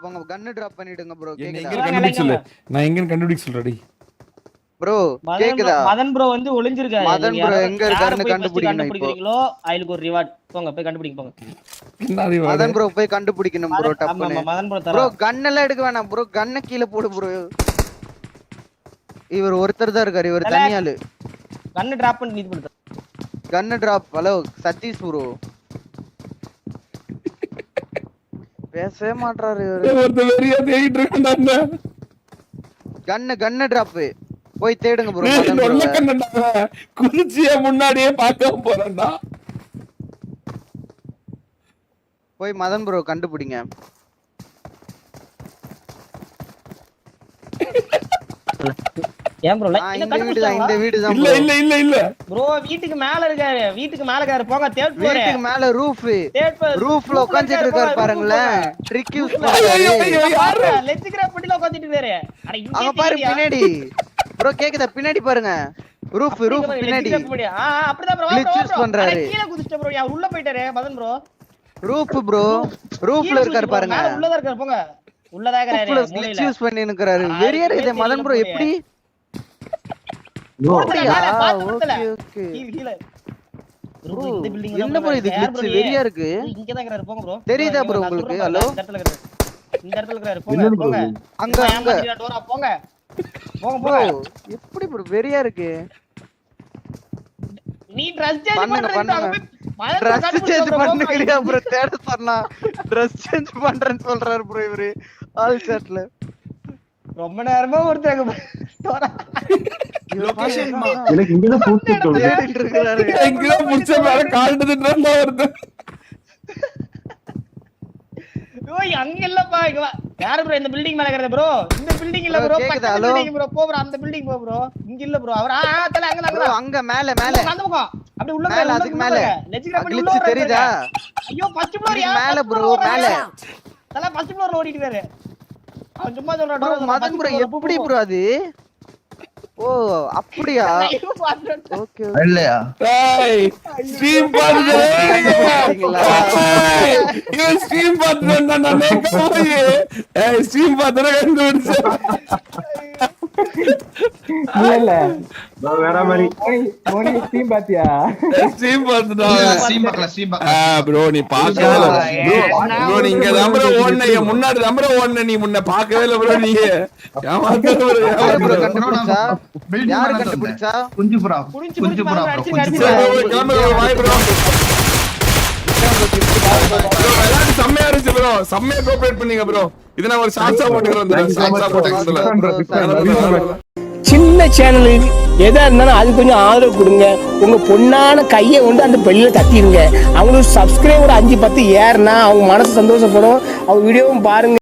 போங்க கன்னு டிராப் பண்ணிடுங்க ப்ரோ கேக்குதா? நான் எங்க கண்டுபிடிக்க சொல்றடி ப்ரோ மதன் கேக்குதா? bro- மதன் ப்ரோ வந்து ஒளிஞ்சிருக்காரு. மதன் யாராவது- எங்க இருக்காருன்னு கண்டுபிடிக்கணும் இப்போ. கண்டுபிடிக்கிறீங்களோ அவங்களுக்கு ஒரு ரிவார்ட் போங்க போய் கண்டுபிடிங்க போங்க. மதன் ப்ரோ போய் கண்டுபிடிக்கணும் bro Madan bro bro gun எல்லாம் எடுக்க வேணாம் ப்ரோ கன்னை கீழே போடு ப்ரோ இவர் ஒருத்தர் தான் இருக்காரு இவர். தனியாளு. கண்ணு டிராப் பண்ணி இது பண்ணுங்க. Gun drop hello Sathish bro பேசவே இவரு. ஒருத்த வெறியா தேடிட்டு இருக்கான்டா கன்னு கன்னு டிராப் போய் தேடுங்க ப்ரோ நொல்ல கண்ணன்டா குதிச்சிய முன்னாடியே பார்க்க போறேன்டா. போய் மதன் ப்ரோ கண்டுபிடிங்க. ஏன் ப்ரோ ஆ, இந்த வீடு தான் இந்த வீடு தான் இல்ல இல்ல இல்ல இல்ல. ப்ரோ வீட்டுக்கு மேல இருக்காரு வீட்டுக்கு மேல இருக்காரு. போங்க தேர்ட் ஃப்ளோர் வீட்டுக்கு மேல ரூஃப் ரூஃப்ல உட்கார்ந்துட்டு இருக்காரு பாருங்களேன். ட்ரிக் யூஸ் யாரு? லெட்ஸ் கிராப் பண்ணில உட்கார்ந்துட்டு இருக்காரு. அட இங்க அங்க பாரு பின்னாடி. ப்ரோ கேக்குதா? பின்னாடி பாருங்க. ரூஃப் ரூஃப் பின்னாடி. அப்படிதான் ப்ரோ பண்றாரு. கீழ குதிச்சிட்ட ப்ரோ யா உள்ள போயிட்டாரு மதன் ப்ரோ ரூஃப் ப்ரோ ரூஃப்ல இருக்காரு பாருங்க. உள்ளதா இருக்காரு போங்க. உள்ளதா இருக்காரு கிளிச் யூஸ் பண்ணி ஆ, மதன் ப்ரோ. எப்படி ப்ரோ அப்படியா மேல, பாத்துட்டல. ஓகே ஓகே கீழ கீழ ப்ரோ bro, இந்த பில்டிங் என்ன ப்ரோ இது? கிளிச் வெறியா இருக்கு? இங்க தான் இருக்காரு போங்க ப்ரோ தெரியுதா bro உங்களுக்கு? hello? இந்த இடத்துல இருக்காரு இந்த இடத்துல இருக்காரு போங்க என்னது bro போங்க. இது? அங்க அங்க. ஏமாத்திட்டா டோரா போங்க. போங்க ப்ரோ போங்க. எப்படி ப்ரோ வெறியா இருக்கு. நீ ட்ரெஸ் சேஞ்ச் சேஞ்ச் ப்ரோ தேட சொன்னா. ட்ரெஸ் சேஞ்ச் பண்றேன்னு சொல்றாரு ப்ரோ இவரு. ஆல் ரொம்ப நேரமா ஒருத்தங்க டோரா எனக்கு இங்கதான் பூச்சி தோணுது தேடிட்டு இருக்காரு எங்கதான் புடிச்ச மேல காட்டுதுன்றா வருது. ஓய் அங்க இல்லப்பா இங்க வா. யாரு ப்ரோ இந்த பில்டிங் மேல இருக்கறது ப்ரோ இந்த பில்டிங் இல்ல Bro, ப்ரோ? பக்கத்து hello? பில்டிங் ப்ரோ போ ப்ரோ அந்த பில்டிங் போ ப்ரோ இங்க இல்ல ப்ரோ அவர் ஆ தல அங்க ப்ரோ அங்க அங்க மேல மேல. அந்த பக்கம் அப்படி உள்ள மேல, அதுக்கு மேல. லெஜிக் பண்ணி உள்ள கிளிச் வர்றாரு தெரியுதா? ஐயோ ஃபர்ஸ்ட் ஃப்ளோர் யா மேல bro, மேல. தல ஃபர்ஸ்ட் ஃப்ளோர்ல ஓடிட்டு அவன் சும்மா சொல்றான் ப்ரோ மதன் ப்ரோ எப்படி ப்ரோ அது? ஓ அப்படியா? ஓகே இல்லையா? டேய் ஸ்ட்ரீம்? ஏய், இவன் ஸ்ட்ரீம் பாத்துட்டு நானே போய் ஏய் ஸ்ட்ரீம் பாத்துற கண்டுபிடிச்சு. இல்ல நான் வேற மாதிரி. மோனி டீம் பாத்தியா? ஸ்ட்ரீம் பாத்துடா ஸ்ட்ரீம் பார்க்கல ஸ்ட்ரீம் பார்க்கல ஆ ப்ரோ நீ பார்க்கவே இல்ல. ப்ரோ ப்ரோ நீங்க நம்பர ஓடுன என் முன்னாடி நம்பர ஓடுன நீ முன்ன பார்க்கவே இல்ல ப்ரோ நீ. ஏமாத்த ப்ரோ யாரு ப்ரோ கண்டுபிடிச்சா? யாரு குஞ்சு குஞ்சு பாரு, குஞ்சு ப்ரோ ப்ரோ இருந்துச்சு ப்ரோ செம்மையா கோஆபரேட் பண்ணீங்க ப்ரோ இத நான் ஒரு ஷார்ட்ஸா போட்டுக்கிறேன் ஷார்ட்ஸா போட்டுக்கிறேன் சின்ன சேனலுக்கு எதா இருந்தாலும் அது கொஞ்சம் ஆதரவு கொடுங்க. உங்க பொண்ணான கையை கொண்டு அந்த பெல்லில தட்டிடுங்க அவங்களுக்கு சப்ஸ்கிரைபர் அஞ்சு பத்து ஏறுனா அவங்க மனசு சந்தோஷப்படும். அவங்க வீடியோவும் பாருங்க.